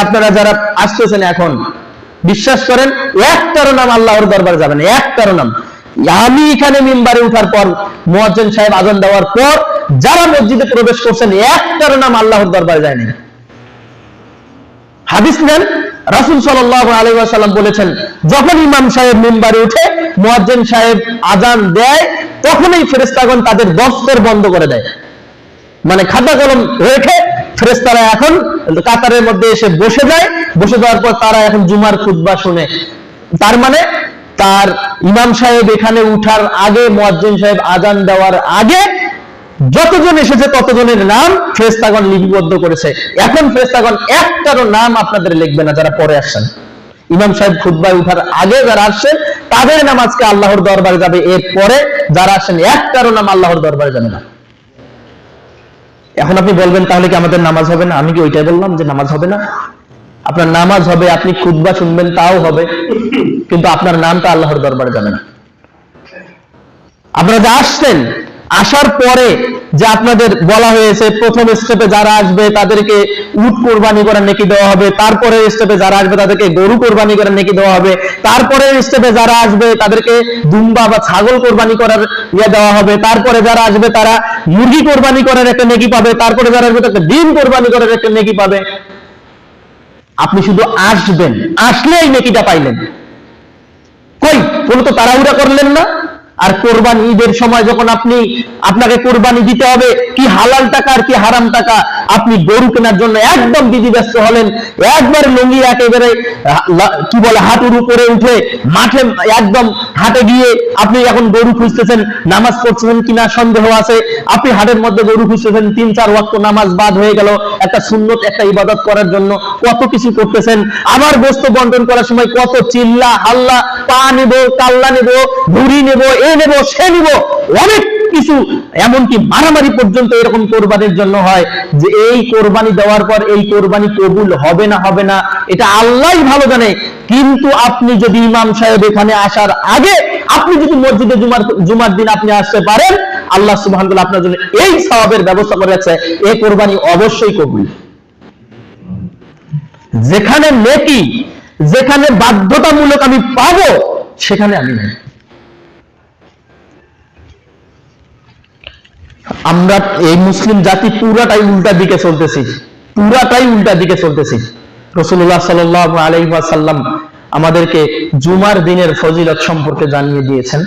আপনারা যারা আসতেছেন এখন, বিশ্বাস করেন, একটারও নাম আল্লাহর দরবার যাবেন একটারও নাম। আমি এখানে মিম্বারে উঠার পর, মুয়াজ্জিন সাহেব আজান দেওয়ার পর, যারা মসজিদে প্রবেশ করছেন, একটারও নাম আল্লাহর দরবার যায়নি হাদিস নেন, রাসূল সাল্লাহ ওয়াসাল্লাম বলেছেন, যখন ইমাম সাহেব মিম্বারে উঠে, মুয়াজ্জিন সাহেব আজান দেয়, তখনই ফেরেশতাগণ তাদের দফতর বন্ধ করে দেয়। মানে খাতা কলম রেখে ফেরেস্তারা এখন কাতারের মধ্যে এসে বসে যায়। বসে যাওয়ার পর তারা এখন জুমার খুতবা শুনে। তার মানে তার ইমাম সাহেব এখানে উঠার আগে, মুয়াজ্জিন সাহেব আজান দেওয়ার আগে যতজন এসেছে ততজনের নাম ফেরেস্তাগণ লিপিবদ্ধ করেছে। এখন ফেরেস্তাগণ একটারও নাম আপনাদের লিখবে না যারা পরে আসছেন। ইমাম সাহেব খুতবায় উঠার আগে যারা আসছেন, তাদের নাম আজকে আল্লাহর দরবারে যাবে। এর পরে যারা আসেন একটারও নাম আল্লাহর দরবারে যাবে না। এখন আপনি বলবেন, তাহলে কি আমাদের নামাজ হবে না? আমি কি ওইটাই বললাম যে নামাজ হবে না? আপনার নামাজ হবে, আপনি খুদবা শুনবেন, তাও হবে। কিন্তু আপনার নামটা আল্লাহর দরবারে যাবে না। আপনারা যা আসছেন আসার পরে যে আপনাদের বলা হয়েছে, প্রথম স্টেপে যারা আসবে তাদেরকে উট কোরবানি করার নেকি দেওয়া হবে, তারপরে স্টেপে যারা আসবে তাদেরকে গরু কোরবানি করার নেকি দেওয়া হবে, তারপরে স্টেপে যারা আসবে তাদেরকে দুম্বা বা ছাগল কোরবানি করার ইয়ে দেওয়া হবে, তারপরে যারা আসবে তারা মুরগি কোরবানি করার একটা নেকি পাবে, তারপরে যারা আসবে তাকে ডিম কোরবানি করার একটা নেকি পাবে। আপনি শুধু আসবেন আসলে এই নেকিটা পাইলেন। কই? কোনো তো তাড়াহুড়া করলেন না? আর কোরবান ঈদের সময় যখন আপনি আপনাকে কোরবানি দিতে হবে, কি হালাল টাকা আর কি হারাম টাকা, আপনি গরু কেনার জন্য একদম বিধি ব্যস্ত হলেন। একবার লুঙ্গি একেবারে কি বলে, হাঁটুর উপরে উঠে মাঠে একদম হাটে গিয়ে আপনি এখন গরু খুঁজতেছেন, নামাজ পড়ছেন কিনা সন্দেহ আছে? আপনি হাটের মধ্যে গরু খুঁজতেছেন, তিন, চার ওয়াক্ত নামাজ বাদ হয়ে গেল, একটা সুন্নত, একটা ইবাদত করার জন্য কত কিছু করতেছেন? আবার বস্তু বন্টন করার সময় কত চিল্লা, হাল্লা, পা নেব, কাল্লা নেব ঘুড়ি নেব, এ নেব, সে নেব, অনেক কিছু, এমনকি মারামারি পর্যন্ত এরকম কোরবানির জন্য হয় যে এই কোরবানি দেওয়ার পর এই কোরবানি কবুল হবে না হবে না, এটা আল্লাহই ভালো জানে। কিন্তু আপনি যদি ইমাম সাহেব এখানে আসার আগে আপনি যদি মসজিদে জুমার জুমার দিন আপনি আসতে পারেন, আল্লাহ সুবহান আপনার জন্য এই সওয়াবের ব্যবস্থা করে আছে এই কোরবানি অবশ্যই কবুল। যেখানে নেকি, যেখানে বাধ্যতামূলক আমি পাবো, সেখানে আমি নাই। আমরা এই মুসলিম জাতি পুরাটাই উল্টা দিকে চলতেছি। পুরাটাই উল্টা দিকে চলতেছি। রসুল্লাহ সাল আলাইসাল্লাম আমাদেরকে জুমার দিনের ফজিলত সম্পর্কে জানিয়ে দিয়েছেন।